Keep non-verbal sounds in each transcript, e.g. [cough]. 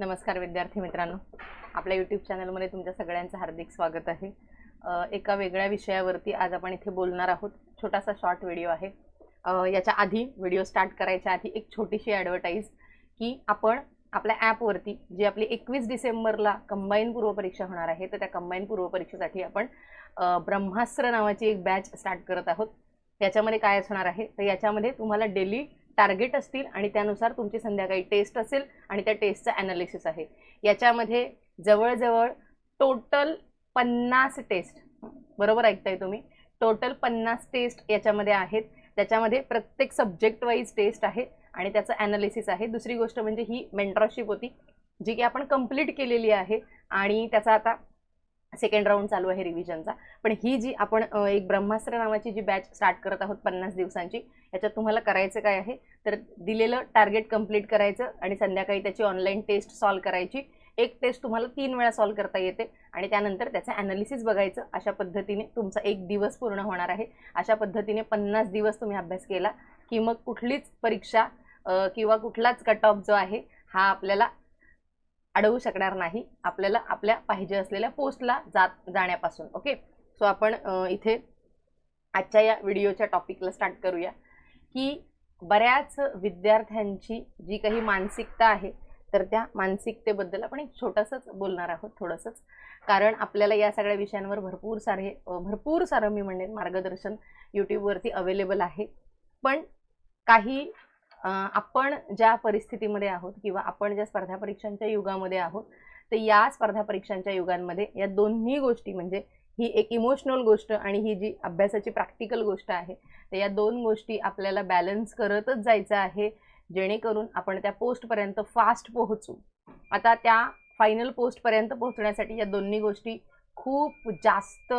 नमस्कार विद्यार्थी मित्रांनो. आपल्या यूट्यूब चॅनलमध्ये तुमच्या सगळ्यांचं हार्दिक स्वागत आहे. एका वेगळ्या विषयावरती आज आपण इथे बोलणार आहोत. छोटासा शॉर्ट व्हिडिओ आहे. याच्या आधी व्हिडिओ स्टार्ट करायच्या आधी एक छोटीशी ॲडव्हर्टाईज की आपण आपल्या ॲपवरती जी आपली एकवीस डिसेंबरला कंबाईन पूर्वपरीक्षा होणार आहे तर त्या कंबाईन पूर्वपरीक्षेसाठी आपण ब्रह्मास्त्र नावाची एक बॅच स्टार्ट करत आहोत. याच्यामध्ये काय असणार आहे? तर याच्यामध्ये तुम्हाला डेली टार्गेट असतील आणि त्यानुसार तुमची संध्याकाळी टेस्ट असेल आणि त्या टेस्टचं ॲनालिसिस आहे. याच्यामध्ये जवळजवळ टोटल पन्नास टेस्ट बरोबर ऐकताय तुम्ही? टोटल पन्नास टेस्ट याच्यामध्ये आहेत. त्याच्यामध्ये प्रत्येक सब्जेक्ट वाईज टेस्ट आहे आणि त्याचं ॲनालिसिस आहे. दुसरी गोष्ट म्हणजे ही मेंटरशिप होती जी की आपण कंप्लीट केलेली आहे आणि त्याचा आता सेकंड राऊंड चालू आहे रिव्हिजनचा पण ही जी आपण एक ब्रह्मास्त्र नावाची जी बॅच स्टार्ट करत आहोत पन्नास दिवसांची याच्यात तुम्हाला करायचं काय आहे? तर दिलेलं टार्गेट कंप्लीट करायचं आणि संध्याकाळी त्याची ऑनलाईन टेस्ट सॉल्व करायची. एक टेस्ट तुम्हाला तीन वेळा सॉल्व करता येते आणि त्यानंतर त्याचं ॲनालिसिस बघायचं. अशा पद्धतीने तुमचा एक दिवस पूर्ण होणार आहे. अशा पद्धतीने पन्नास दिवस तुम्ही अभ्यास केला की मग कुठलीच परीक्षा किंवा कुठलाच कट ऑफ जो आहे हा आपल्याला अडवू शकणार नाही. आपल्याला आपल्या पाहिजे असलेल्या पोस्टला जात जाण्यापासून ओके सो आपण इथे आजच्या या व्हिडिओच्या टॉपिकला स्टार्ट करूया की बऱ्याच विद्यार्थ्यांची जी काही मानसिकता आहे तर त्या मानसिकतेबद्दल आपण एक छोटंसंच बोलणार आहोत थोडंसंच. कारण आपल्याला या सगळ्या विषयांवर भरपूर सारे भरपूर सारं मी म्हणेन मार्गदर्शन यूट्यूबवरती अवेलेबल आहे. पण काही आपण ज्या परिस्थितीमध्ये आहोत किंवा आपण ज्या स्पर्धा परीक्षांच्या युगामध्ये आहोत तर या स्पर्धा परीक्षांच्या युगांमध्ये या दोन्ही गोष्टी म्हणजे ही एक इमोशनल गोष्ट आणि ही जी अभ्यासाची प्रॅक्टिकल गोष्ट आहे तर या दोन गोष्टी आपल्याला बॅलन्स करतच जायचं आहे जेणेकरून आपण त्या पोस्टपर्यंत फास्ट पोहोचू. आता त्या फायनल पोस्टपर्यंत पोहोचण्यासाठी या दोन्ही गोष्टी खूप जास्त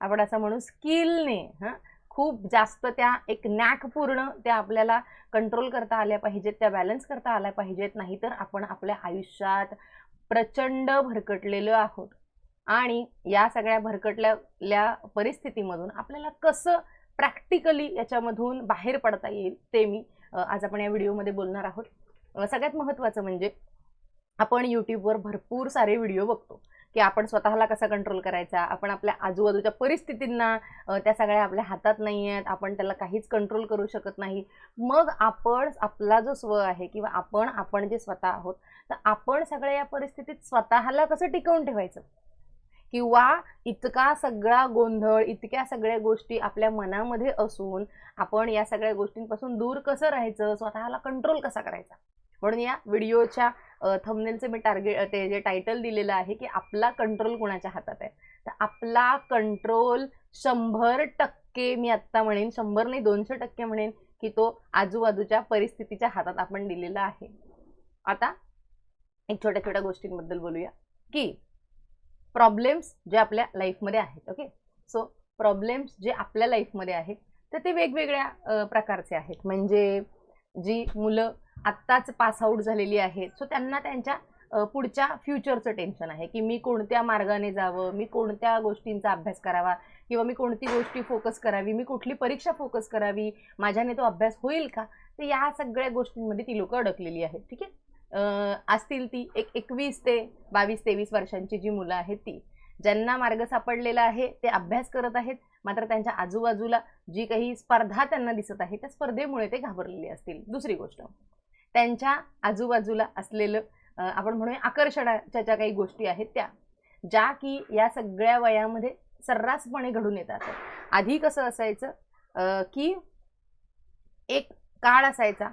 आपण असं म्हणू स्किलने हां खूप जास्त त्या एक नॅकपूर्ण त्या आपल्याला कंट्रोल करता आल्या पाहिजेत त्या बॅलन्स करता आल्या पाहिजेत नाहीतर आपण आपल्या आयुष्यात प्रचंड भरकटलेलो आहोत. आणि या सगळ्या भरकटल्या परिस्थितीमधून आपल्याला कसं प्रॅक्टिकली याच्यामधून बाहेर पडता येईल ते मी आज आपण या व्हिडिओमध्ये बोलणार आहोत. सगळ्यात महत्त्वाचं म्हणजे आपण यूट्यूबवर भरपूर सारे व्हिडिओ बघतो. की आपण स्वतःला कसा कंट्रोल करायचा? आपण आपल्या आजूबाजूच्या परिस्थितींना त्या सगळ्या आपल्या हातात नाही आहेत आपण त्याला काहीच कंट्रोल करू शकत नाही. मग आपण आपला जो स्व आहे किंवा आपण आपण जे स्वतः आहोत तर आपण सगळ्या या परिस्थितीत स्वतःला कसं टिकवून ठेवायचं? किंवा इतका सगळा गोंधळ इतक्या सगळ्या गोष्टी आपल्या मनामध्ये असून आपण या सगळ्या गोष्टींपासून दूर कसं राहायचं? स्वतःला कंट्रोल कसा करायचा? म्हणून या व्हिडिओच्या थंबनेलचं मी टार्गेट ते जे टायटल दिलेलं आहे की आपला कंट्रोल कोणाच्या हातात आहे. तर आपला कंट्रोल शंभर टक्के मी आत्ता म्हणेन शंभर नाही दोनशे टक्के म्हणेन की तो आजूबाजूच्या परिस्थितीच्या हातात आपण दिलेला आहे. आता एक छोट्या छोट्या गोष्टींबद्दल बोलूया की प्रॉब्लेम्स जे आपल्या लाईफमध्ये आहेत ओके सो प्रॉब्लेम्स जे आपल्या लाईफमध्ये आहेत तर ते वेगवेगळ्या प्रकारचे आहेत. म्हणजे जी मुलं आत्ताच पास आउट झालेली आहेत सो त्यांना त्यांच्या पुढच्या फ्युचरचं टेन्शन आहे की मी कोणत्या मार्गाने जावं मी कोणत्या गोष्टींचा अभ्यास करावा किंवा मी कोणती गोष्टी फोकस करावी मी कुठली परीक्षा फोकस करावी माझ्याने तो अभ्यास होईल का? तर या सगळ्या गोष्टींमध्ये ती लोकं अडकलेली आहेत. ठीक आहे? असतील ती एक एकवीस ते बावीस तेवीस वर्षांची जी मुलं आहेत ती. ज्यांना मार्ग सापडलेला आहे ते अभ्यास करत आहेत. मात्र त्यांच्या आजूबाजूला जी काही स्पर्धा त्यांना दिसत आहे त्या स्पर्धेमुळे ते घाबरलेले असतील. दुसरी गोष्ट. त्यांच्या आजूबाजूला असलेलं आपण म्हणूया आकर्षणाच्या ज्या काही गोष्टी आहेत त्या ज्या की या सगळ्या वयामध्ये सर्रासपणे घडून येतात. आधी कसं असायचं की एक काळ असायचा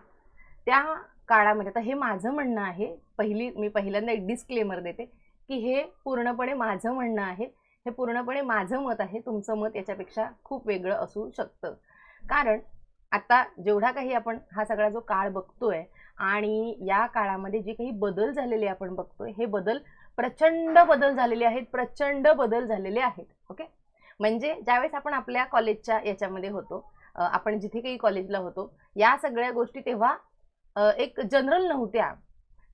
त्या काळामध्ये आता हे माझं म्हणणं आहे पहिली मी पहिल्यांदा एक डिस्क्लेमर देते की हे पूर्णपणे माझं म्हणणं आहे हे पूर्णपणे माझं मत आहे तुमचं मत याच्यापेक्षा खूप वेगळं असू शकतं. कारण आता जेवढा काही आपण हा सगळा जो काळ बघतोय आणि या काळामध्ये जे काही बदल झालेले आपण बघतोय हे बदल प्रचंड बदल झालेले आहेत प्रचंड बदल झालेले आहेत ओके म्हणजे ज्यावेळेस आपण आपल्या कॉलेजच्या याच्यामध्ये होतो आपण जिथे काही कॉलेजला होतो या सगळ्या गोष्टी तेव्हा एक जनरल नव्हत्या.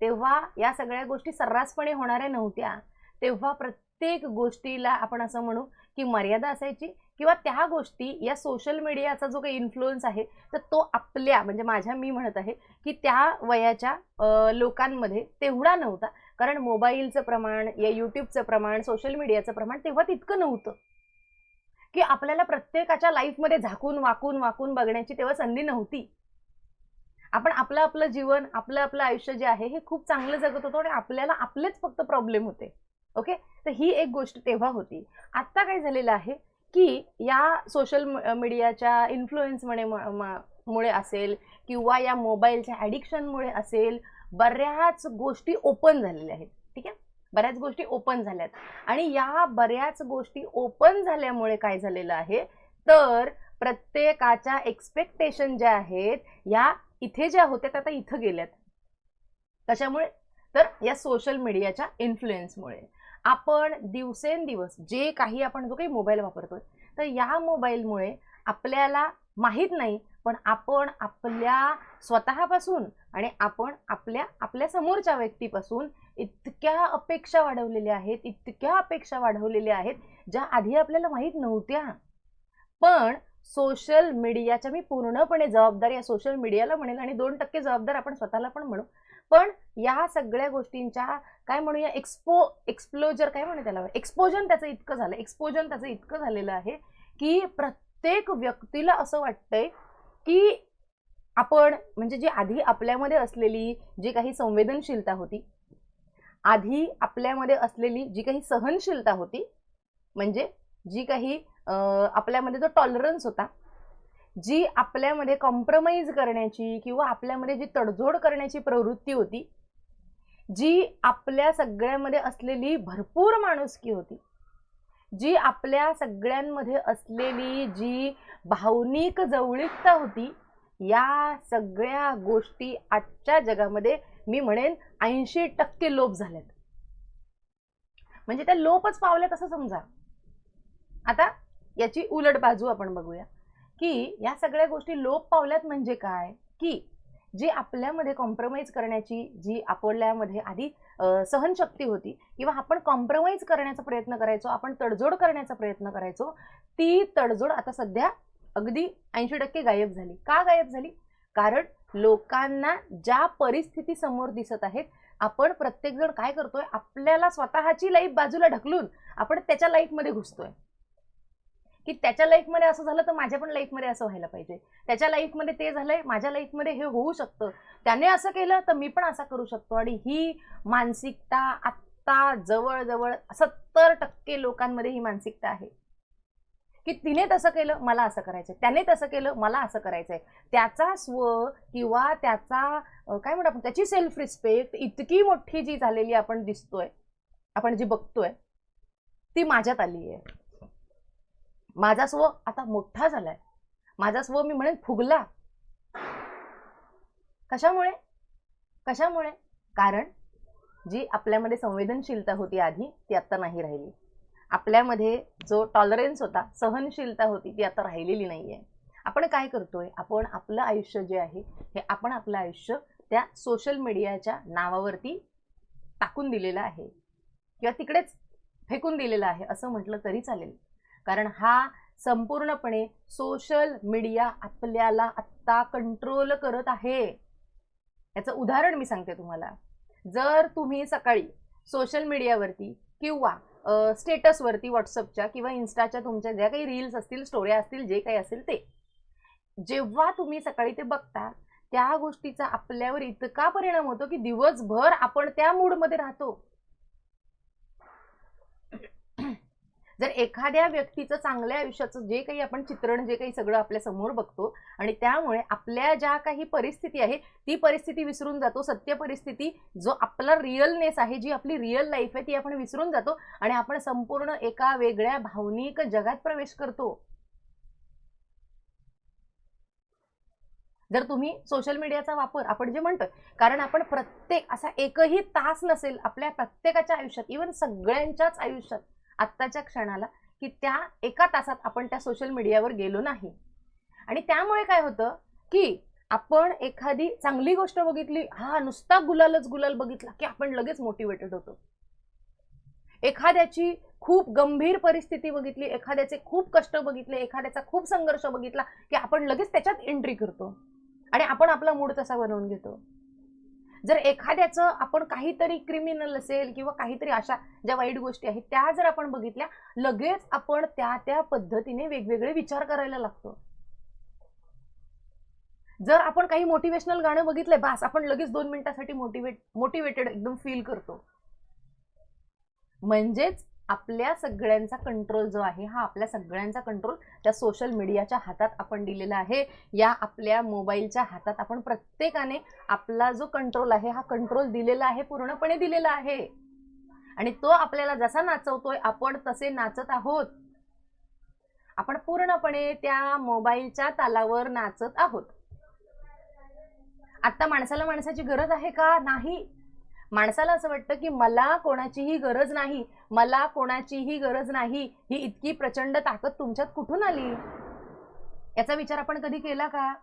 तेव्हा या सगळ्या गोष्टी सर्रासपणे होणाऱ्या नव्हत्या. तेव्हा प्रत्येक गोष्टीला आपण असं म्हणू की मर्यादा असायची किंवा त्या गोष्टी या सोशल मीडियाचा जो काही इन्फ्लुअन्स आहे तर तो आपल्या म्हणजे माझ्या मी म्हणत आहे की त्या वयाच्या लोकांमध्ये तेवढा नव्हता. कारण मोबाईलचं प्रमाण या युट्यूबचं प्रमाण सोशल मीडियाचं प्रमाण तेव्हा तितकं नव्हतं. की आपल्याला प्रत्येकाच्या लाईफमध्ये झाकून वाकून वाकून बघण्याची तेव्हा संधी नव्हती. आपण आपलं आपलं जीवन आपलं आपलं आयुष्य जे आहे हे खूप चांगलं जगत होतो आणि आपल्याला आपलेच फक्त प्रॉब्लेम होते. ओके तर ही एक गोष्ट तेव्हा होती. आत्ता काय झालेलं आहे? की या सोशल मीडियाच्या इन्फ्लुएन्समुळे मुळे असेल किंवा या मोबाईलच्या ॲडिक्शनमुळे असेल बऱ्याच गोष्टी ओपन झालेल्या आहेत. ठीक आहे? बऱ्याच गोष्टी ओपन झाल्यात आणि या बऱ्याच गोष्टी ओपन झाल्यामुळे काय झालेलं आहे? तर प्रत्येकाच्या एक्सपेक्टेशन ज्या आहेत या इथे ज्या होत्या त्या आता इथं गेल्यात. कशामुळे? तर या सोशल मीडियाच्या इन्फ्लुएन्समुळे आपण दिवसेंदिवस जे काही आपण जो काही मोबाईल वापरतोय तर या मोबाईलमुळे आपल्याला माहीत नाही पण आपण आपल्या स्वतःपासून आणि आपण आपल्या आपल्या समोरच्या व्यक्तीपासून इतक्या अपेक्षा वाढवलेल्या आहेत इतक्या अपेक्षा वाढवलेल्या आहेत ज्या आधी आपल्याला माहीत नव्हत्या. पण सोशल मीडियाच्या मी पूर्णपणे जबाबदार या सोशल मीडियाला म्हणेल आणि दोन टक्के जबाबदार आपण स्वतःला पण म्हणू पण या सगळ्या गोष्टींच्या काय म्हणूया एक्सपो एक्सप्लोजर काय म्हणू त्याला? एक्सपोजन त्याचं इतकं झालं एक्सपोजन त्याचं इतकं झालेलं आहे की प्रत्येक व्यक्तीला असं वाटतंय की आपण म्हणजे जी आधी आपल्यामध्ये असलेली जी काही संवेदनशीलता होती आधी आपल्यामध्ये असलेली जी काही सहनशीलता होती म्हणजे जी काही आपल्यामध्ये जो टॉलरन्स होता जी आपल्यामध्ये कॉम्प्रोमाइज करण्याची किंवा आपल्यामध्ये जी तडजोड करण्याची प्रवृत्ती होती जी आपल्या सगळ्यामध्ये असलेली भरपूर माणुसकी होती जी आपल्या सगळ्यांमध्ये असलेली जी भावनिक जवळीकता होती या सगळ्या गोष्टी आजच्या जगामध्ये मी म्हणेन ऐंशी टक्के लोप झाल्यात. म्हणजे त्या लोपच पावल्यात असं समजा. आता याची उलट बाजू आपण बघूया. की या सगळ्या गोष्टी लोप पावल्यात म्हणजे काय? की जी आपल्यामध्ये कॉम्प्रोमाइज करण्याची जी आपल्यामध्ये आधी सहनशक्ती होती किंवा आपण कॉम्प्रोमाइज करण्याचा प्रयत्न करायचो आपण तडजोड करण्याचा प्रयत्न करायचो ती तडजोड आता सध्या अगदी ऐंशी टक्के गायब झाली. का गायब झाली? कारण लोकांना ज्या परिस्थिती समोर दिसत आहेत आपण प्रत्येकजण काय करतोय? आपल्याला स्वतःची लाईफ बाजूला ढकलून आपण त्याच्या लाईफमध्ये घुसतोय. की त्याच्या लाईफमध्ये असं झालं तर माझ्या पण लाईफमध्ये असं व्हायला पाहिजे. त्याच्या लाईफमध्ये ते झालंय माझ्या लाईफमध्ये हे होऊ शकतं. त्याने असं केलं तर मी पण असं करू शकतो. आणि ही मानसिकता आत्ता जवळजवळ सत्तर टक्के लोकांमध्ये ही मानसिकता आहे. की तिने तसं केलं मला असं करायचंय. त्याने तसं केलं मला असं करायचंय. त्याचा स्व किंवा त्याचा काय म्हणतो आपण त्याची सेल्फ रिस्पेक्ट इतकी मोठी जी झालेली आपण दिसतोय आपण जी बघतोय ती माझ्यात आली आहे माझा स्व आता मोठा झालाय. माझा स्व मी म्हणेन फुगला. कशामुळे? कशामुळे? कारण जी आपल्यामध्ये संवेदनशीलता होती आधी ती आता नाही राहिली. आपल्यामध्ये जो टॉलरन्स होता सहनशीलता होती ती आता राहिलेली नाहीये. आपण काय करतोय? आपण आपलं आयुष्य जे आहे हे आपण आपलं आयुष्य त्या सोशल मीडियाच्या नावावरती टाकून दिलेलं आहे. किंवा तिकडेच फेकून दिलेलं आहे असं म्हटलं तरी चालेल. कारण हा संपूर्णपणे सोशल मीडिया आपल्याला आत्ता कंट्रोल करत आहे. याचं उदाहरण मी सांगते तुम्हाला. जर तुम्ही सकाळी सोशल मीडियावरती किंवा स्टेटसवरती व्हॉट्सअपच्या किंवा इन्स्टाच्या तुमच्या ज्या काही रील्स असतील स्टोऱ्या असतील जे काही असेल ते जेव्हा तुम्ही सकाळी ते बघता त्या गोष्टीचा आपल्यावर इतका परिणाम होतो की दिवसभर आपण त्या मूडमध्ये राहतो. जर एखाद्या व्यक्तीचं चांगल्या आयुष्याचं जे काही आपण चित्रण जे काही सगळं आपल्यासमोर बघतो आणि त्यामुळे आपल्या ज्या काही परिस्थिती आहे ती परिस्थिती विसरून जातो. सत्य परिस्थिती जो आपला रिअलनेस आहे जी आपली रिअल लाईफ आहे ती आपण विसरून जातो आणि आपण संपूर्ण एका वेगळ्या भावनिक जगात प्रवेश करतो. जर तुम्ही सोशल मीडियाचा वापर आपण जे म्हणतोय कारण आपण प्रत्येक असा एकही तास नसेल आपल्या प्रत्येकाच्या आयुष्यात इवन सगळ्यांच्याच आयुष्यात आत्ताच्या क्षणाला की त्या एका तासात आपण त्या सोशल मीडियावर गेलो नाही. आणि त्यामुळे काय होतं की आपण एखादी चांगली गोष्ट बघितली हा नुसता गुलालच गुलाल बघितला की आपण लगेच मोटिवेटेड होतो. एखाद्याची खूप गंभीर परिस्थिती बघितली एखाद्याचे खूप कष्ट बघितले एखाद्याचा खूप संघर्ष बघितला की आपण लगेच त्याच्यात एंट्री करतो. आणि आपण आपला मूड तसा बनवून घेतो. जर एखाद्याचं आपण काहीतरी क्रिमिनल असेल किंवा काहीतरी अशा ज्या वाईट गोष्टी आहेत त्या जर आपण बघितल्या लगेच आपण त्या त्या पद्धतीने वेगवेगळे विचार करायला लागतो. जर आपण काही मोटिवेशनल गाणं बघितलंय बास आपण लगेच दोन मिनिटासाठी मोटिवेट मोटिवेटेड एकदम फील करतो. म्हणजेच आपल्या सगळ्यांचा कंट्रोल जो आहे हा आपल्या सगळ्यांचा कंट्रोल त्या सोशल मीडियाच्या हातात आपण दिलेला आहे. या आपल्या मोबाईलच्या हातात आपण प्रत्येकाने आपला जो कंट्रोल आहे हा कंट्रोल दिलेला आहे पूर्णपणे दिलेला आहे. आणि तो आपल्याला जसा नाचवतोय आपण तसे नाचत आहोत. आपण पूर्णपणे त्या मोबाईलच्या तालावर नाचत आहोत. आता माणसाला माणसाची गरज आहे का? नाही. माणसाला असं वाटतं की मला कोणाचीही गरज नाही मला कोणाचीही गरज नाही ही इतकी प्रचंड ताकद तुमच्यात कुठून आली? याचा विचार आपण कधी केला का?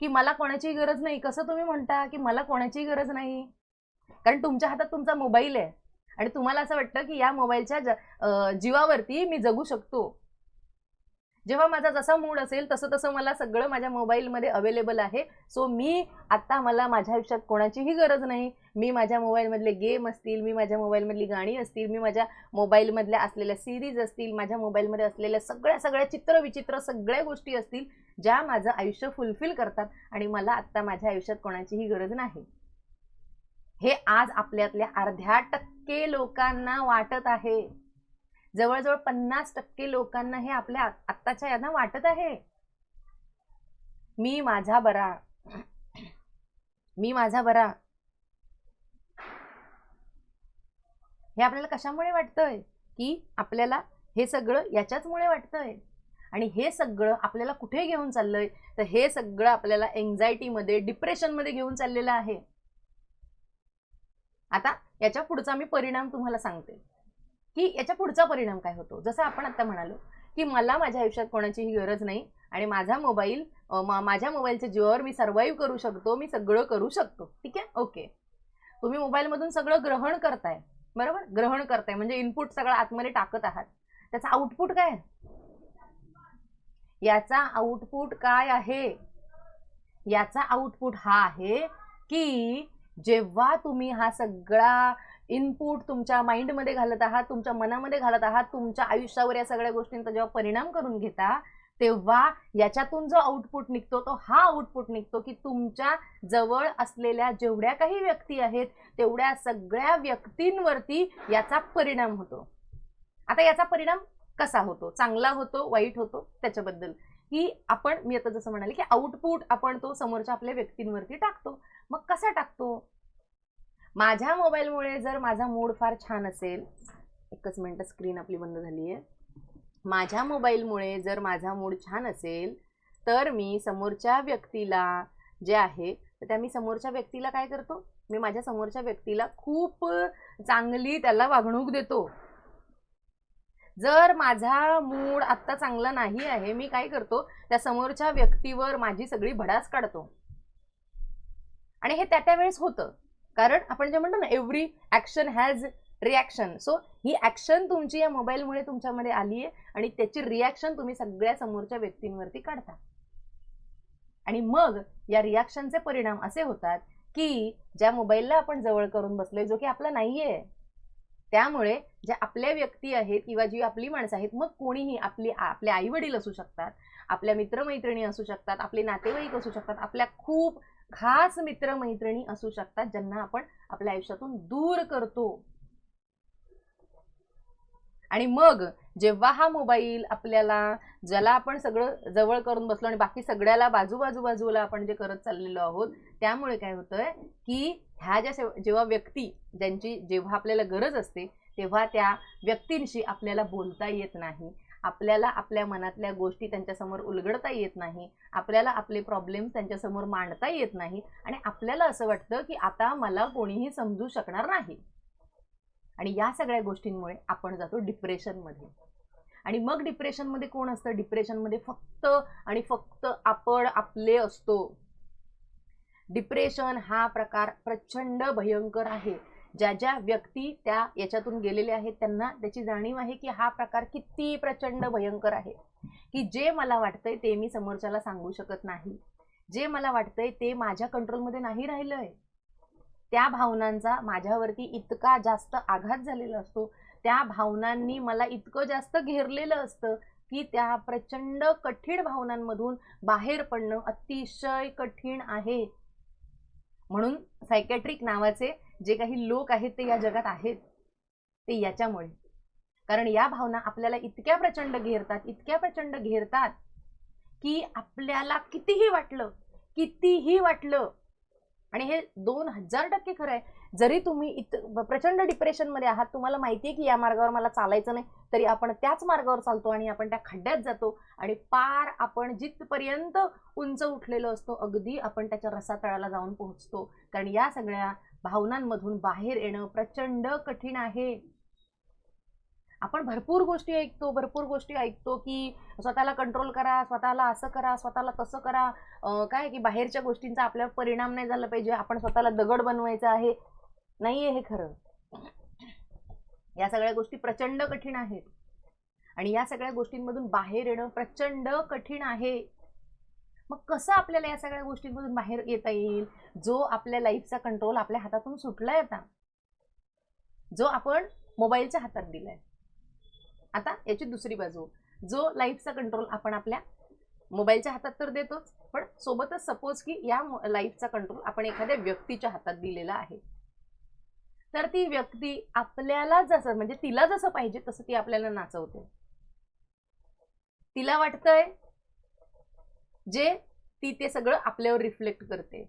की मला कोणाचीही गरज नाही कसं तुम्ही म्हणता की मला कोणाचीही गरज नाही? कारण तुमच्या हातात तुमचा मोबाईल आहे आणि तुम्हाला असं वाटतं की या मोबाईलच्या ज- जीवावरती मी जगू शकतो. जेव्हा माझा जसा मूड असेल तसं तसं मला सगळं माझ्या मोबाईलमध्ये अवेलेबल आहे. सो मी आत्ता मला माझ्या आयुष्यात कोणाचीही गरज नाही. मी माझ्या मोबाईलमधले गेम असतील मी माझ्या मोबाईलमधली गाणी असतील मी माझ्या मोबाईलमधल्या असलेल्या सिरीज असतील माझ्या मोबाईलमध्ये असलेल्या सगळ्या सगळ्या चित्र विचित्र सगळ्या गोष्टी असतील ज्या माझं आयुष्य फुलफिल करतात आणि मला आत्ता माझ्या आयुष्यात कोणाचीही गरज नाही. हे आज आपल्यातल्या अर्ध्या टक्के लोकांना वाटत आहे. जवळजवळ पन्नास टक्के लोकांना हे आपल्या आत्ताच्या यांना वाटत आहे. मी माझा बरा. मी माझा बरा. हे आपल्याला कशामुळे वाटतंय? की आपल्याला हे सगळं याच्याचमुळे वाटतंय. आणि हे सगळं आपल्याला कुठे घेऊन चाललंय? तर हे सगळं आपल्याला एन्झायटीमध्ये डिप्रेशनमध्ये घेऊन चाललेलं आहे. आता याच्या पुढचा मी परिणाम तुम्हाला सांगते. की याच्या पुढचा परिणाम काय होतो? जसं आपण आता म्हणालो की मला माझ्या आयुष्यात कोणाचीही गरज नाही आणि माझा मोबाईल माझ्या मोबाईलच्या जीवावर मी सर्वाईव्ह करू शकतो मी सगळं करू शकतो. ठीक आहे? ओके. तुम्ही मोबाईलमधून सगळं ग्रहण करताय. बरोबर? ग्रहण करताय. म्हणजे इनपुट सगळं आतमध्ये टाकत आहात. त्याचा आउटपुट काय याचा आउटपुट काय आहे? याचा आउटपुट हा आहे की जेव्हा तुम्ही हा सगळा इनपुट तुमच्या माइंडमध्ये घालत आहात तुमच्या मनामध्ये घालत आहात तुमच्या आयुष्यावर या सगळ्या गोष्टींचा जेव्हा परिणाम करून घेता तेव्हा याच्यातून जो आउटपुट निघतो तो हा आउटपुट निघतो की तुमच्या जवळ असलेल्या जेवढ्या काही व्यक्ती आहेत तेवढ्या सगळ्या व्यक्तींवरती याचा परिणाम होतो. आता याचा परिणाम कसा होतो? चांगला होतो वाईट होतो? त्याच्याबद्दल. की आपण मी आता जसं म्हणाले की आउटपुट आपण तो समोरच्या आपल्या व्यक्तींवरती टाकतो. मग कसा टाकतो? माझ्या मोबाईलमुळे जर माझा मूड फार छान असेल एकच मिनटं स्क्रीन आपली बंद झाली आहे माझ्या मोबाईलमुळे जर माझा मूड छान असेल तर मी समोरच्या व्यक्तीला जे आहे तर त्या मी समोरच्या व्यक्तीला काय करतो? मी माझ्या समोरच्या व्यक्तीला खूप चांगली त्याला वागणूक देतो. जर माझा मूड आत्ता चांगला नाही आहे मी काय करतो? त्या समोरच्या व्यक्तीवर माझी सगळी भडास काढतो. आणि हे त्या त्या वेळेस होतं. कारण आपण जे म्हणतो ना every action has reaction so he action तुमची या मोबाईलमुळे तुमच्यामध्ये आली आहे आणि त्याची रिॲक्शन तुम्ही सगळ्या समोरच्या व्यक्तींवरती काढता. आणि मग या रिॲक्शनचे परिणाम असे होतात की ज्या मोबाईलला आपण जवळ करून बसलोय जो की आपला नाहीये त्यामुळे ज्या आपल्या व्यक्ती आहेत किंवा जी आपली माणसं आहेत मग कोणीही आपली आपले आई वडील असू शकतात आपल्या मित्रमैत्रिणी असू शकतात आपले नातेवाईक असू शकतात आपल्या खूप खास मित्रमैत्रिणी असू शकतात ज्यांना आपण आपल्या आयुष्यातून दूर करतो. आणि मग जेव्हा हा मोबाईल आपल्याला ज्याला आपण सगळं जवळ करून बसलो आणि बाकी सगळ्याला बाजू बाजू बाजूला आपण जे करत चाललेलो आहोत त्यामुळे काय होतंय की ह्या ज्या जेव्हा व्यक्ती ज्यांची जेव्हा आपल्याला गरज असते तेव्हा त्या व्यक्तींशी आपल्याला बोलता येत नाही. आपल्याला आपल्या मनातल्या गोष्टी त्यांच्यासमोर उलगडता येत नाही आपल्याला आपले प्रॉब्लेम त्यांच्यासमोर मांडता येत नाही आणि आपल्याला असं वाटतं की आता मला कोणीही समजू शकणार नाही. आणि या सगळ्या गोष्टींमुळे आपण जातो डिप्रेशनमध्ये आणि मग डिप्रेशनमध्ये कोण असतं? डिप्रेशनमध्ये फक्त आणि फक्त आपण आपले असतो. डिप्रेशन हा प्रकार प्रचंड भयंकर आहे. ज्या ज्या व्यक्ती त्या याच्यातून गेलेल्या आहेत त्यांना त्याची जाणीव आहे की हा प्रकार किती प्रचंड भयंकर आहे. की जे मला वाटतंय ते मी समोरच्याला सांगू शकत नाही. जे मला वाटतंय ते माझ्या कंट्रोलमध्ये नाही राहिलंय. त्या भावनांचा माझ्यावरती इतका जास्त आघात झालेला असतो. त्या भावनांनी मला इतकं जास्त घेरलेलं असतं की त्या प्रचंड कठीण भावनांमधून बाहेर पडणं अतिशय कठीण आहे. म्हणून सायकॅट्रिक नावाचे जे काही लोक आहेत ते या जगात आहेत ते याच्यामुळे. कारण या भावना आपल्याला इतक्या प्रचंड घेरतात इतक्या प्रचंड घेरतात की आपल्याला कितीही वाटलं कितीही वाटलं आणि हे दोन हजार टक्के खरं आहे. जरी तुम्ही इत प्रचंड डिप्रेशनमध्ये आहात तुम्हाला माहिती आहे की या मार्गावर मला चालायचं नाही तरी आपण त्याच मार्गावर चालतो आणि आपण त्या खड्ड्यात जातो आणि पार आपण जिथपर्यंत उंच उठलेलो असतो अगदी आपण त्याच्या रसातळाला जाऊन पोहोचतो. कारण या सगळ्या भावनांमधून बाहेर येणं प्रचंड कठीण आहे. आपण भरपूर गोष्टी ऐकतो भरपूर गोष्टी ऐकतो की स्वतःला कंट्रोल करा स्वतःला असं करा स्वतःला तसं करा. काय की बाहेरच्या गोष्टींचा आपल्यावर परिणाम नाही झाला पाहिजे आपण स्वतःला दगड बनवायचं आहे. नाहीये हे खरं. या सगळ्या गोष्टी प्रचंड कठीण आहेत. आणि या सगळ्या गोष्टींमधून बाहेर येणं प्रचंड कठीण आहे. मग कसं आपल्याला या सगळ्या गोष्टींमधून बाहेर येता येईल? जो आपल्या लाईफचा कंट्रोल आपल्या हातातून सुटलाय आता. जो आपण मोबाईलच्या हातात दिलाय. आता याची दुसरी बाजू. जो लाईफचा कंट्रोल आपण आपल्या मोबाईलच्या हातात तर देतोच पण सोबतच सपोज की या लाईफचा कंट्रोल आपण एखाद्या व्यक्तीच्या हातात दिलेला आहे. तर ती व्यक्ती आपल्याला जसं म्हणजे तिला जसं पाहिजे तसं ती आपल्याला नाचवते. तिला वाटतंय जे ती ते सगळं आपल्यावर रिफ्लेक्ट करते.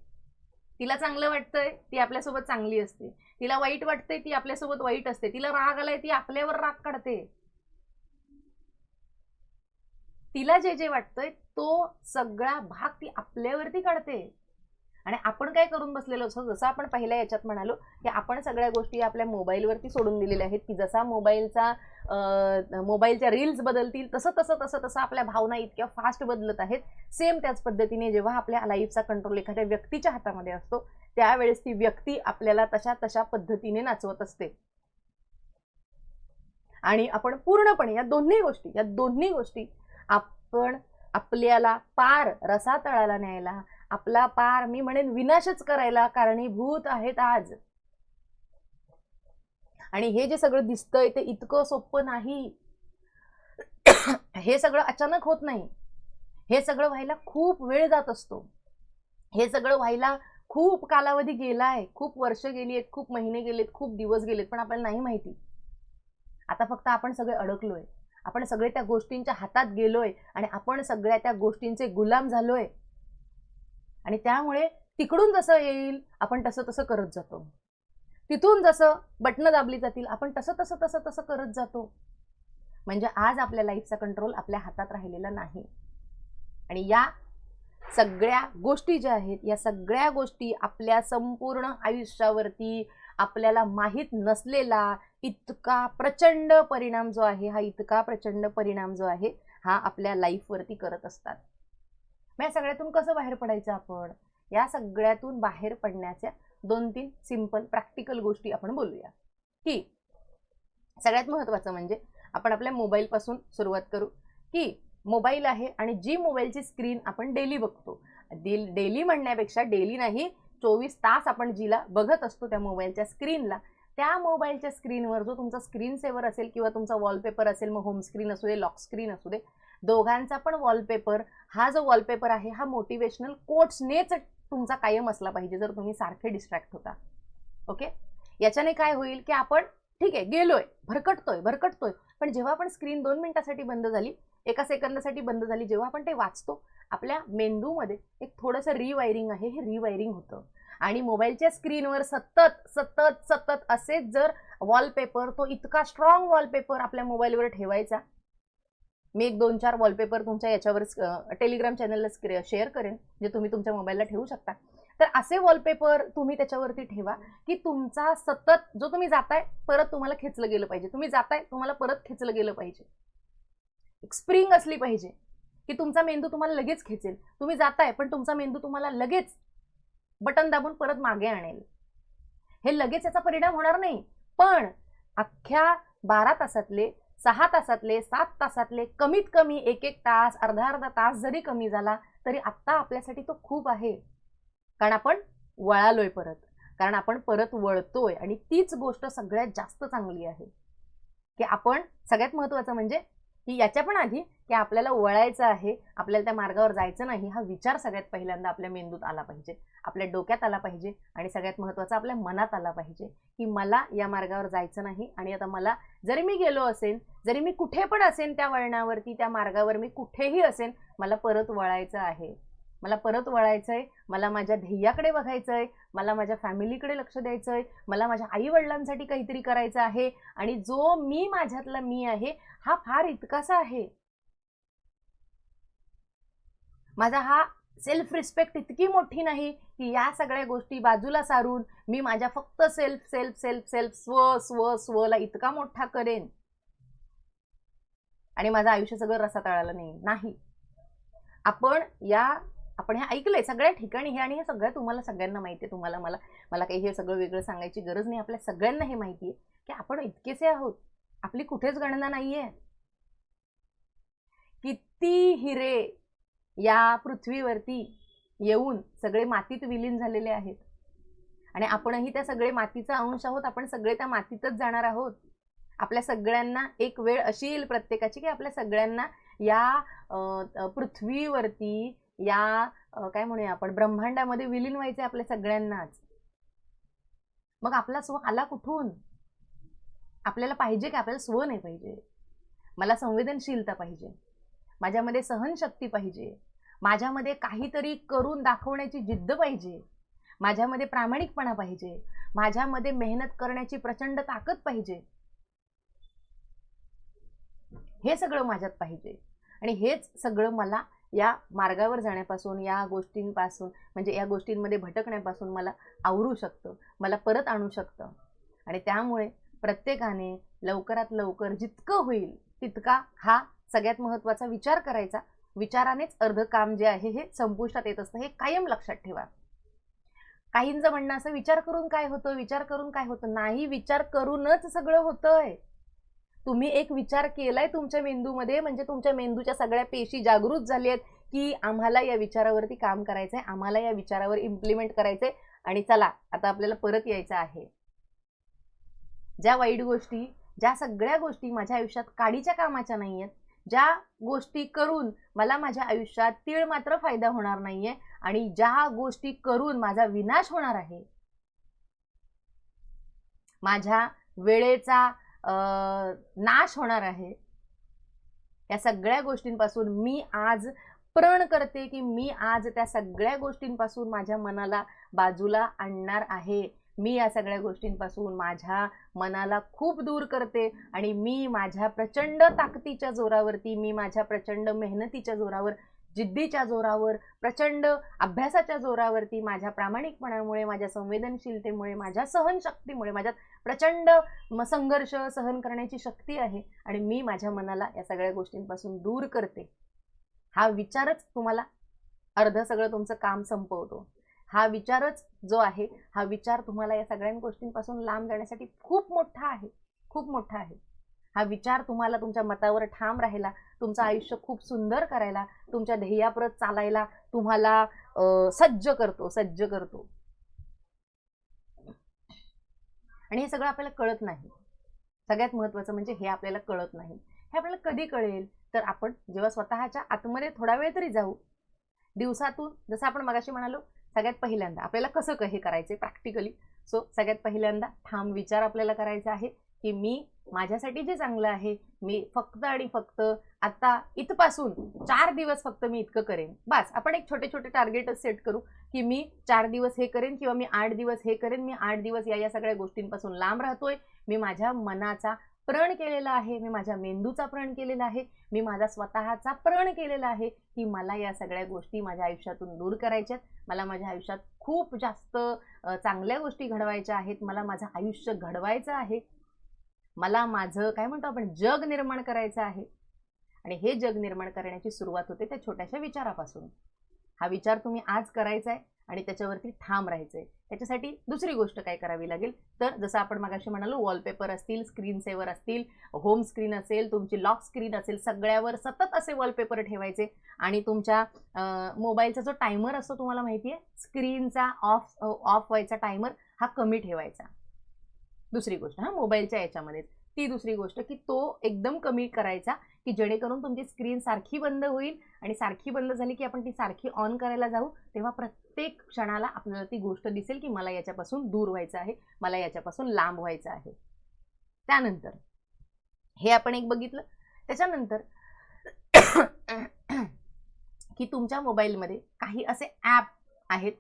तिला चांगलं वाटतंय ती आपल्यासोबत चांगली असते. तिला वाईट वाटतंय ती आपल्यासोबत वाईट असते. तिला राग आलाय ती आपल्यावर राग काढते. तिला जे जे वाटतंय तो सगळा भाग ती आपल्यावरती काढते. आणि आपण काय करून बसलेलो असतो जसं आपण पहिल्या याच्यात म्हणालो की आपण सगळ्या गोष्टी आपल्या मोबाईलवरती सोडून दिलेल्या आहेत की जसा मोबाईलचा मोबाईलच्या रील्स बदलतील तसं तसं तसं तसं आपल्या भावना इतक्या फास्ट बदलत आहेत. सेम त्याच पद्धतीने जेव्हा आपल्या लाईफचा कंट्रोल एखाद्या व्यक्तीच्या हातामध्ये असतो त्यावेळेस ती व्यक्ती आपल्याला तशा तशा पद्धतीने नाचवत असते. आणि आपण पूर्णपणे या दोन्ही गोष्टी या दोन्ही गोष्टी आपण आपल्याला पार रसातळाला न्यायला आपला पार मी म्हणेन विनाशच करायला कारणीभूत आहेत आज. आणि हे जे सगळं दिसतंय ते इतकं सोपं नाही. हे सगळं अचानक होत नाही. हे सगळं व्हायला खूप वेळ जात असतो. हे सगळं व्हायला खूप कालावधी गेलाय. खूप वर्ष गेली आहेत खूप महिने गेलेत खूप दिवस गेलेत पण आपल्याला नाही माहिती. आता फक्त आपण सगळे अडकलोय. आपण सगळे त्या गोष्टींच्या हातात गेलोय आणि आपण सगळ्या त्या गोष्टींचे गुलाम झालोय. आणि त्यामुळे तिकडून जसं येईल आपण तसं तसं करत जातो. तिथून जसं बटणं दाबली जातील आपण तसं तसं तसं तसं करत जातो. म्हणजे आज आपल्या लाईफचा कंट्रोल आपल्या हातात राहिलेला नाही. आणि या सगळ्या गोष्टी ज्या आहेत या सगळ्या गोष्टी आपल्या संपूर्ण आयुष्यावरती आपल्याला माहीत नसलेला इतका प्रचंड परिणाम जो आहे हा इतका प्रचंड परिणाम जो आहे हा आपल्या लाईफवरती करत असतात. मग या सगळ्यातून कसं बाहेर पडायचं आपण? या सगळ्यातून बाहेर पडण्याच्या दोन तीन सिंपल प्रॅक्टिकल गोष्टी आपण बोलूया. की सगळ्यात महत्त्वाचं म्हणजे आपण आपल्या मोबाईलपासून सुरुवात करू. की मोबाईल आहे आणि जी मोबाईलची स्क्रीन आपण डेली बघतो. डेली म्हणण्यापेक्षा डेली नाही चोवीस तास आपण जिला बघत असतो त्या मोबाईलच्या स्क्रीनला त्या मोबाईलच्या स्क्रीनवर जो तुमचा स्क्रीन सेवर असेल किंवा तुमचा वॉलपेपर असेल मग होम स्क्रीन असू दे लॉक स्क्रीन असू दे दोघांचा पण वॉलपेपर हा जो वॉलपेपर आहे हा मोटिवेशनल कोट्सनेच तुमचा कायम असला पाहिजे जर तुम्ही सारखे डिस्ट्रॅक्ट होता. ओके याच्याने काय होईल की आपण ठीक आहे गेलोय भरकटतोय भरकटतोय पण जेव्हा आपण स्क्रीन दोन मिनिटासाठी बंद झाली एका सेकंदासाठी बंद झाली जेव्हा आपण ते वाचतो आपल्या मेंदूमध्ये एक थोडंसं रिवायरिंग आहे हे रिवायरिंग होतं. आणि मोबाईलच्या स्क्रीनवर सतत सतत सतत असेच जर वॉलपेपर तो इतका स्ट्रॉंग वॉलपेपर आपल्या मोबाईलवर ठेवायचा मी एक दोन चार वॉलपेपर तुमच्या याच्यावर टेलिग्राम चॅनलला शेअर करेन जे तुम्ही तुमच्या मोबाईलला ठेवू शकता. तर असे वॉलपेपर तुम्ही त्याच्यावरती ठेवा की तुमचा सतत जो तुम्ही जाताय परत तुम्हाला खेचलं गेलं पाहिजे. तुम्ही जाताय तुम्हाला परत खेचलं गेलं पाहिजे. एक स्प्रिंग असली पाहिजे की तुमचा मेंदू तुम्हाला लगेच खेचेल. तुम्ही जाताय पण तुमचा मेंदू तुम्हाला लगेच बटन दाबून परत मागे आणेल. हे लगेच याचा परिणाम होणार नाही. पण अख्ख्या बारा तासातले सहा तासातले सात तासातले कमीत कमी एक एक तास अर्धा अर्धा तास जरी कमी झाला तरी आत्ता आपल्यासाठी तो खूप आहे. कारण आपण वळालोय परत. कारण आपण परत वळतोय आणि तीच गोष्ट सगळ्यात जास्त चांगली आहे. की आपण सगळ्यात महत्त्वाचं म्हणजे की याच्या पण आधी की आपल्याला वळायचं आहे आपल्याला त्या मार्गावर जायचं नाही हा विचार सगळ्यात पहिल्यांदा आपल्या मेंदूत आला पाहिजे. आपल्या डोक्यात आला पाहिजे आणि सगळ्यात महत्त्वाचा आपल्या मनात आला पाहिजे की मला या मार्गावर जायचं नाही आणि आता मला जरी मी गेलो असेन जरी मी कुठे पण असेन त्या वळणावरती त्या मार्गावर मी कुठेही असेन मला परत वळायचं आहे. मला परत वळायचं आहे मला माझ्या ध्येयाकडे बघायचं आहे मला माझ्या फॅमिलीकडे लक्ष द्यायचं आहे मला माझ्या आईवडिलांसाठी काहीतरी करायचं आहे आणि जो मी माझ्यातला मी आहे हा फार इतकासा आहे. माझा हा सेल्फ रिस्पेक्ट इतकी मोठी नाही की या सगळ्या गोष्टी बाजूला सारून मी माझ्या फक्त सेल्फ सेल्फ सेल्फ सेल्फ स्व स्व स्वला इतका मोठा करेन. आणि माझं आयुष्य सगळं रसातळाला नाही नाही. आपण या आपण हे ऐकलंय सगळ्या ठिकाणी हे आणि हे सगळं तुम्हाला सगळ्यांना माहिती आहे तुम्हाला मला मला काही हे सगळं वेगळं सांगायची गरज नाही आपल्या सगळ्यांना हे माहिती आहे की आपण इतकेसे आहोत. आपली कुठेच गणना नाहीये. किती हिरे या पृथ्वीवरती येऊन सगळे मातीत विलीन झालेले आहेत. आणि आपणही त्या सगळे मातीचा अंश आहोत आपण सगळे त्या मातीतच जाणार आहोत. आपल्या सगळ्यांना एक वेळ अशी येईल प्रत्येकाची की आपल्या सगळ्यांना या पृथ्वीवरती या काय म्हणूया आपण ब्रह्मांडामध्ये विलीन व्हायचे आपल्या सगळ्यांनाच. मग आपला स्व आला कुठून? आपल्याला पाहिजे की आपल्याला स्व नाही पाहिजे. मला संवेदनशीलता पाहिजे. माझ्यामध्ये सहनशक्ती पाहिजे. माझ्यामध्ये काहीतरी करून दाखवण्याची जिद्द पाहिजे. माझ्यामध्ये प्रामाणिकपणा पाहिजे. माझ्यामध्ये मेहनत करण्याची प्रचंड ताकद पाहिजे. हे सगळं माझ्यात पाहिजे. आणि हेच सगळं मला या मार्गावर जाण्यापासून या गोष्टींपासून म्हणजे या गोष्टींमध्ये भटकण्यापासून मला आवरू शकतं. मला परत आणू शकतं. आणि त्यामुळे प्रत्येकाने लवकरात लवकर जितकं होईल तितका हा सगळ्यात महत्त्वाचा विचार करायचा. विचारानेच अर्ध काम जे आहे हे संपुष्टात येत असतं हे कायम लक्षात ठेवा. काहींचं म्हणणं असं विचार करून काय होतं विचार करून काय होतं? नाही विचार करूनच सगळं होतंय. तुम्ही एक विचार केलाय तुमच्या मेंदूमध्ये म्हणजे तुमच्या मेंदूच्या सगळ्या पेशी जागृत झाली आहेत की आम्हाला या विचारावरती काम करायचंय आम्हाला या विचारावर इम्प्लिमेंट करायचंय आणि चला आता आपल्याला परत यायचं आहे. ज्या वाईट गोष्टी ज्या सगळ्या गोष्टी माझ्या आयुष्यात काडीच्या कामाच्या नाही आहेत ज्या गोष्टी करून मला माझ्या आयुष्यात तीळ मात्र फायदा होणार नाहीये आणि ज्या गोष्टी करून माझा विनाश होणार आहे माझ्या वेळेचा अं, नाश होणार आहे या सगळ्या गोष्टींपासून मी आज प्रण करते की मी आज त्या सगळ्या गोष्टींपासून माझ्या मनाला बाजूला आणणार आहे. मी या सगळ्या गोष्टींपासून माझ्या मनाला खूप दूर करते आणि मी माझ्या प्रचंड ताकदीच्या जोरावरती मी माझ्या प्रचंड मेहनतीच्या जोरावर जिद्दीच्या जोरावर प्रचंड अभ्यासाच्या जोरावरती माझ्या प्रामाणिकपणामुळे माझ्या संवेदनशीलतेमुळे माझ्या सहनशक्तीमुळे माझ्यात प्रचंड म- संघर्ष सहन करण्याची शक्ती आहे आणि मी माझ्या मनाला या सगळ्या गोष्टींपासून दूर करते. हा विचारच तुम्हाला अर्ध सगळं तुमचं काम संपवतो. हा विचारच जो आहे हा विचार तुम्हाला या सगळ्या गोष्टींपासून लांब जाण्यासाठी खूप मोठा आहे खूप मोठा आहे. हा विचार तुम्हाला तुमच्या मतावर ठाम राहायला तुमचं आयुष्य खूप सुंदर करायला तुमच्या ध्येयाप्रत चालायला तुम्हाला सज्ज करतो सज्ज करतो. आणि हे सगळं आपल्याला कळत नाही. सगळ्यात महत्वाचं म्हणजे हे आपल्याला कळत नाही. हे आपल्याला कधी कळेल? तर आपण जेव्हा स्वतःच्या आतमध्ये थोडा वेळ तरी जाऊ. दिवसातून जसं आपण मगाशी म्हणालो सगळ्यात पहिल्यांदा आपल्याला कसं हे करायचे प्रॅक्टिकली सो सगळ्यात पहिल्यांदा ठाम विचार आपल्याला करायचा आहे की मी माझ्यासाठी जे चांगलं आहे मी फक्त आणि फक्त आता इथपासून चार दिवस फक्त मी इतकं करेन. बस आपण एक छोटे छोटे टार्गेटच सेट करू की मी चार दिवस हे करेन किंवा मी आठ दिवस हे करेन. मी आठ दिवस या या सगळ्या गोष्टींपासून लांब राहतोय. मी माझ्या मनाचा प्रण केलेला आहे मी माझ्या मेंदूचा प्रण केलेला आहे मी माझा स्वतःचा प्रण केलेला आहे की मला या सगळ्या गोष्टी माझ्या आयुष्यातून दूर करायच्यात. मला माझ्या आयुष्यात खूप जास्त चांगल्या गोष्टी घडवायच्या आहेत. मला माझं आयुष्य घडवायचं आहे. मला माझं काय म्हणतो आपण जग निर्माण करायचं आहे. आणि हे जग निर्माण करण्याची सुरुवात होते त्या छोट्याशा विचारापासून. हा विचार तुम्ही आज करायचा आहे आणि त्याच्यावरती ठाम राहायचं आहे त्याच्यासाठी दुसरी गोष्ट काय करावी लागेल? तर जसं आपण मागाशी म्हणालो वॉलपेपर असतील स्क्रीन सेवर असतील होम स्क्रीन असेल तुमची लॉक स्क्रीन असेल सगळ्यावर सतत असे वॉलपेपर ठेवायचे आणि तुमच्या मोबाईलचा जो टायमर असतो तुम्हाला माहिती आहे स्क्रीनचा ऑफ ऑफ व्हायचा टायमर हा कमी ठेवायचा. दुसरी गोष्ट हा मोबाईलच्या याच्यामध्ये ती दुसरी गोष्ट की तो एकदम कमी करायचा की जेणेकरून तुमची स्क्रीन सारखी बंद होईल आणि सारखी बंद झाली की आपण ती सारखी ऑन करायला जाऊ तेव्हा प्रत्येक क्षणाला आपल्याला ती गोष्ट दिसेल की मला याच्यापासून दूर व्हायचं आहे मला याच्यापासून लांब व्हायचं आहे. त्यानंतर हे आपण एक बघितलं. त्याच्यानंतर [coughs] की तुमच्या मोबाईलमध्ये काही असे ॲप आहेत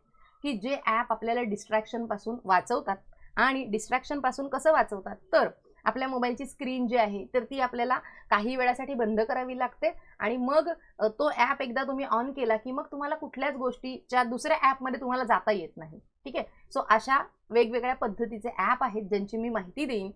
की जे ॲप आपल्याला डिस्ट्रॅक्शनपासून वाचवतात आणि डिस्ट्रॅक्शनपासून कसं वाचवतात? तर आपल्या मोबाईलची स्क्रीन जी आहे तर ती आपल्याला काही वेळासाठी बंद करावी लागते. आणि मग तो ॲप एकदा तुम्ही ऑन केला की मग तुम्हाला कुठल्याच गोष्टीच्या दुसऱ्या ॲपमध्ये तुम्हाला जाता येत नाही. ठीक आहे? सो अशा वेगवेगळ्या पद्धतीचे ॲप आहेत ज्यांची मी माहिती देईन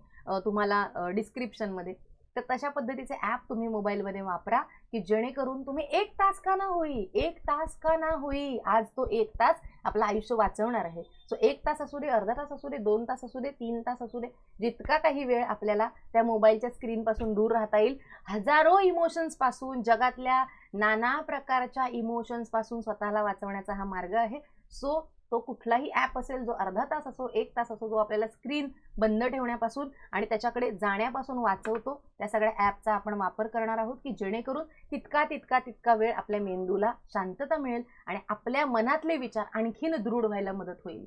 तुम्हाला डिस्क्रिप्शनमध्ये. तर तशा पद्धतीचे ॲप तुम्ही मोबाईलमध्ये वापरा की जेणेकरून तुम्ही एक तास का ना होई एक तास का ना होई आज तो एक तास आपलं आयुष्य वाचवणार आहे. सो एक तास असू दे अर्धा तास असू दे दोन तास असू दे तीन तास असू दे जितका काही वेळ आपल्याला त्या मोबाईलच्या स्क्रीनपासून दूर राहता येईल हजारो इमोशन्सपासून जगातल्या नाना प्रकारच्या इमोशन्सपासून स्वतःला वाचवण्याचा हा मार्ग आहे. सो तो कुठलाही ॲप असेल जो अर्धा तास असो एक तास असो जो आपल्याला स्क्रीन बंद ठेवण्यापासून आणि त्याच्याकडे जाण्यापासून वाचवतो त्या सगळ्या ॲपचा आपण वापर करणार आहोत की जेणेकरून तितका तितका तितका वेळ आपल्या मेंदूला शांतता मिळेल आणि आपल्या मनातले विचार आणखीन दृढ व्हायला मदत होईल.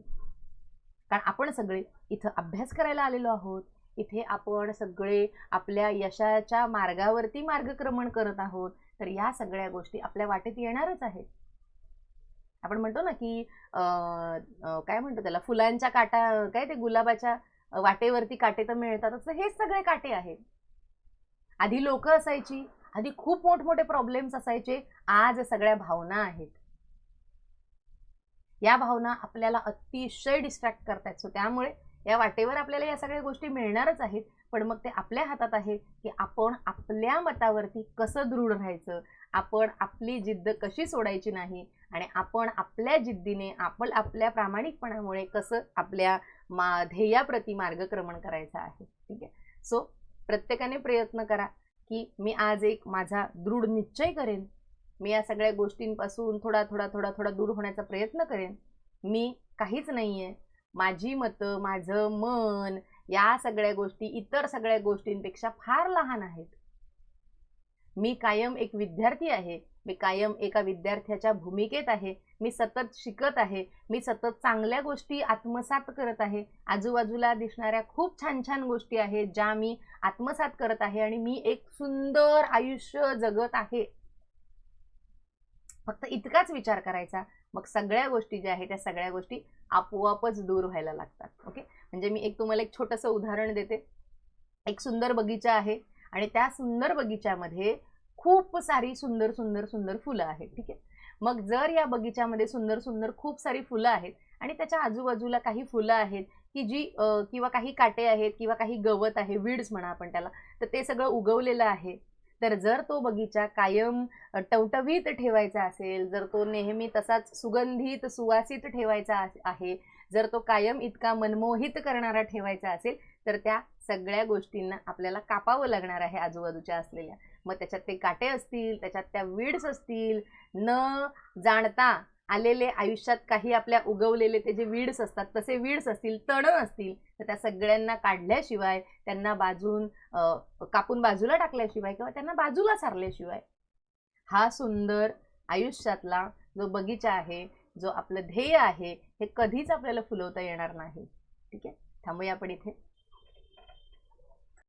कारण आपण सगळे इथं अभ्यास करायला आलेलो आहोत. इथे आपण सगळे आपल्या यशाच्या मार्गावरती मार्गक्रमण करत आहोत. तर या सगळ्या गोष्टी आपल्या वाटेत येणारच आहेत. आपण म्हणतो ना की अं, काय म्हणतो त्याला फुलांच्या काटा काय ते गुलाबाच्या वाटेवरती काटे तर मिळतातच हेच सगळे काटे आहेत. आधी लोक असायची. आधी खूप मोठमोठे प्रॉब्लेम्स असायचे. आज सगळ्या भावना आहेत. या भावना आपल्याला अतिशय डिस्ट्रॅक्ट करतायत सो त्यामुळे या वाटेवर आपल्याला या सगळ्या गोष्टी मिळणारच आहेत. पण मग ते आपल्या हातात आहे की आपण आपल्या मतावरती कसं दृढ राहायचं? आपण आपली जिद्द कशी सोडायची नाही? आणि आपण आपल्या जिद्दीने आपण आपल्या प्रामाणिकपणामुळे कसं आपल्या मा ध्येयाप्रती मार्गक्रमण करायचं आहे. ठीक आहे? सो प्रत्येकाने प्रयत्न करा की मी आज एक माझा दृढ निश्चय करेन. मी या सगळ्या गोष्टींपासून थोडा थोडा थोडा थोडा दूर होण्याचा प्रयत्न करेन. मी काहीच नाही आहे माझी मतं माझं मन या सगळ्या गोष्टी इतर सगळ्या गोष्टींपेक्षा फार लहान आहेत. मी कायम एक विद्यार्थी आहे. मी कायम एका विद्यार्थ्याच्या भूमिकेत आहे. मी सतत शिकत आहे. मी सतत चांगल्या गोष्टी आत्मसात करत आहे. आजूबाजूला दिसणाऱ्या खूप छान छान गोष्टी आहेत ज्या मी आत्मसात करत आहे आणि मी एक सुंदर आयुष्य जगत आहे. फक्त इतकाच विचार करायचा. मग सगळ्या गोष्टी ज्या आहेत त्या सगळ्या गोष्टी आपोआपच दूर व्हायला लागतात. ओके? म्हणजे मी एक तुम्हाला एक छोटंसं उदाहरण देते. एक सुंदर बगीचा आहे आणि त्या सुंदर बगीच्यामध्ये खूप सारी सुंदर सुंदर सुंदर फुलं आहेत ठीक आहे? मग जर या बगीच्यामध्ये सुंदर सुंदर खूप सारी फुलं आहेत आणि त्याच्या आजूबाजूला काही फुलं आहेत की जी किंवा काही काटे आहेत किंवा काही गवत आहे विड्स म्हणा आपण त्याला तर ते सगळं उगवलेलं आहे. तर जर तो बगीचा कायम टवटवीत ठेवायचा असेल जर तो नेहमी तसाच सुगंधित सुवासित ठेवायचा आहे जर तो कायम इतका मनमोहित करणारा ठेवायचा असेल तर त्या सगळ्या गोष्टींना आपल्याला कापावं लागणार आहे आजूबाजूच्या असलेल्या. मग त्याच्यात ते काटे असतील त्याच्यात त्या वीड्स असतील न जाणता आलेले आयुष्यात काही आपल्या उगवलेले ते जे वीड्स असतात तसे वीड्स असतील तणं असतील तर त्या सगळ्यांना काढल्याशिवाय त्यांना बाजून कापून बाजूला टाकल्याशिवाय किंवा त्यांना बाजूला सारल्याशिवाय हा सुंदर आयुष्यातला जो बगीचा आहे जो आपलं ध्येय आहे हे कधीच आपल्याला फुलवता येणार नाही. ठीक आहे? थांबूया आपण इथे.